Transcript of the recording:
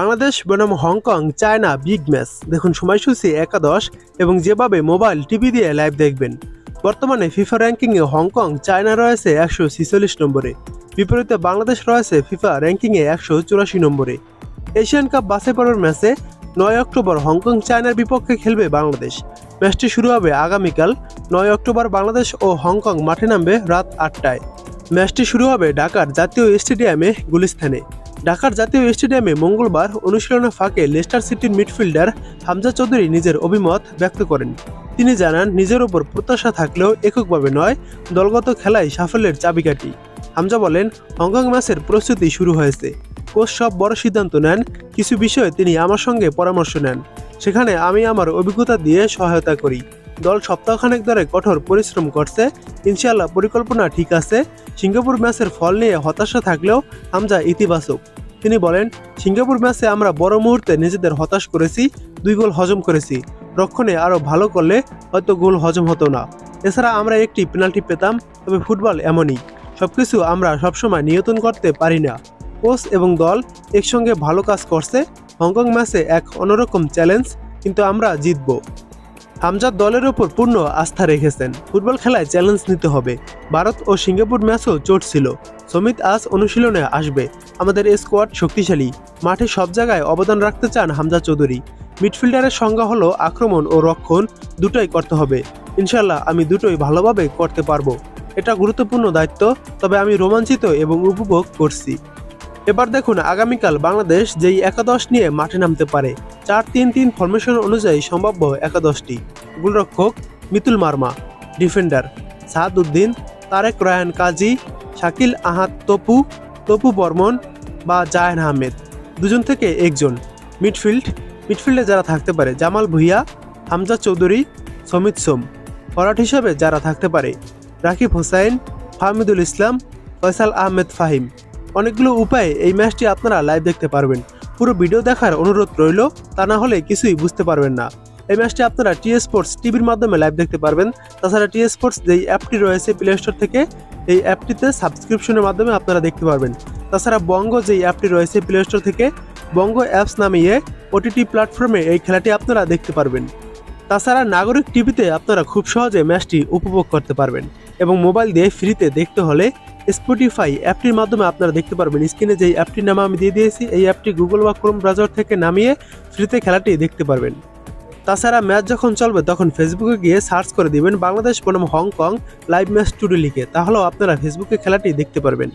বাংলাদেশ বনাম Hong Kong, China, big match. দেখুন সময়সূচি একাদশ এবং যেভাবে মোবাইল, টিভি দিয়ে লাইভ দেখবেন। বর্তমানে ফিফা র্যাঙ্কিংয়ে হংকং, চায়না রয়েছে একশো ছিচল্লিশ নম্বরে। বিপরীতে বাংলাদেশ রয়েছে ফিফা র্যাঙ্কিংয়ে একশো চুরাশি নম্বরে। এশিয়ান কাপ বাছাই পর্বের ম্যাচে নয় অক্টোবর হংকং, চায়নার বিপক্ষে খেলবে বাংলাদেশ। ম্যাচটি শুরু হবে আগামীকাল নয় অক্টোবর বাংলাদেশ ও হংকং মাঠে নামবে রাত আটটায়। ম্যাচটি শুরু হবে ঢাকার জাতীয় স্টেডিয়ামে গুলিস্তানে ঢাকার জাতীয় স্টেডিয়ামে মঙ্গলবার অনুশীলনের ফাঁকে লেস্টার সিটির মিডফিল্ডার হামজা চৌধুরী নিজের অভিমত ব্যক্ত করেন। তিনি জানান, নিজের ওপর প্রত্যাশা থাকলেও এককভাবে নয়, দলগত খেলায় সাফল্যের চাবিকাঠি। হামজা বলেন, হংকং ম্যাচের প্রস্তুতি শুরু হয়েছে। কোচ সব বড় সিদ্ধান্ত নেন, কিছু বিষয়ে তিনি আমার সঙ্গে পরামর্শ নেন। সেখানে আমি আমার অভিজ্ঞতা দিয়ে সহায়তা করি। দল সপ্তাহখানেক ধরে কঠোর পরিশ্রম করছে, ইনশাআল্লাহ পরিকল্পনা ঠিক আছে। সিঙ্গাপুর ম্যাচের ফল নিয়ে হতাশা থাকলেও হামজা ইতিবাচক। বলেন, সিঙ্গাপুর ম্যাচে আমরা বড় মুহূর্তে নিজেদের হতাশ করেছি, দুই গোল হজম করেছি। রক্ষণে আরও ভালো করলে হয়তো গোল হজম হতো না। এছাড়া আমরা একটি পেনাল্টি পেতাম, তবে ফুটবল এমনই। সবকিছু আমরা সবসময় নিয়ন্ত্রণ করতে পারি না। কোচ এবং দল একসঙ্গে ভালো কাজ করছে। হংকং ম্যাচে এক অন্যরকম চ্যালেঞ্জ, কিন্তু আমরা জিতব। হামজাদ দলের ওপর পূর্ণ আস্থা রেখেছেন। ফুটবল খেলায় চ্যালেঞ্জ নিতে হবে। ভারত ও সিঙ্গাপুর ম্যাচও চোট ছিল। সমিত আজ অনুশীলনে আসবে। আমাদের স্কোয়াড শক্তিশালী। মাঠে সব জায়গায় অবদান রাখতে চান হামজা চৌধুরী। মিডফিল্ডারের সংজ্ঞা হলো আক্রমণ ও রক্ষণ দুটোই করতে হবে। ইনশাল্লাহ আমি দুটোই ভালোভাবে করতে পারব। এটা গুরুত্বপূর্ণ দায়িত্ব, তবে আমি রোমাঞ্চিত এবং উপভোগ করছি। এবার দেখুন আগামীকাল বাংলাদেশ যেই একাদশ নিয়ে মাঠে নামতে পারে, চার তিন তিন ফরমেশন অনুযায়ী সম্ভাব্য একাদশটি। গোলরক্ষক মিতুল মার্মা ডিফেন্ডার সাদ উদ্দিন তারেক রায়ান কাজী, শাকিল আহাদ তপু তপু বর্মন বা জায়ন আহমেদ। দুজন থেকে একজন। মিডফিল্ড মিডফিল্ডে যারা থাকতে পারে জামাল ভুইয়া, হামজা চৌধুরী, সমিত সোম। ফরাট হিসাবে যারা থাকতে পারে রাকিব হোসাইন, ফাহমিদুল ইসলাম, ফয়সাল আহমেদ ফাহিম। অনেকগুলো উপায়ে এই ম্যাচটি আপনারা লাইভ দেখতে পারবেন। পুরো ভিডিও দেখার অনুরোধ রইল, তা না হলে কিছুই বুঝতে পারবেন না। এই ম্যাচটি আপনারা টি স্পোর্টস টিভির মাধ্যমে লাইভ দেখতে পারবেন। তাছাড়া টি স্পোর্টস যেই অ্যাপটি রয়েছে প্লে স্টোর থেকে, এই অ্যাপটিতে সাবস্ক্রিপশনের মাধ্যমে আপনারা দেখতে পারবেন। তাছাড়া বঙ্গ যেই অ্যাপটি রয়েছে প্লে স্টোর থেকে বঙ্গ অ্যাপস নামিয়ে ওটিটি প্ল্যাটফর্মে এই খেলাটি আপনারা দেখতে পারবেন। তাছাড়া নাগরিক টিভিতে আপনারা খুব সহজে ম্যাচটি উপভোগ করতে পারবেন এবং মোবাইল দিয়ে ফ্রিতে দেখতে হলে স্পটিফাই অ্যাপটির মাধ্যমে আপনারা দেখতে পারবেন। স্ক্রিনে যে অ্যাপটির নাম আমি দিয়ে দিয়েছি, এই অ্যাপটি গুগল বা ক্রোম ব্রাউজার থেকে নামিয়ে ফ্রিতে খেলাটি দেখতে পারবেন। তাছাড়া ম্যাচ যখন চলবে, তখন ফেসবুকে গিয়ে সার্চ করে দিবেন বাংলাদেশ বনাম হংকং লাইভ ম্যাচ টুডে লিখে তাহলেও আপনারা ফেসবুকে খেলাটি দেখতে পারবেন।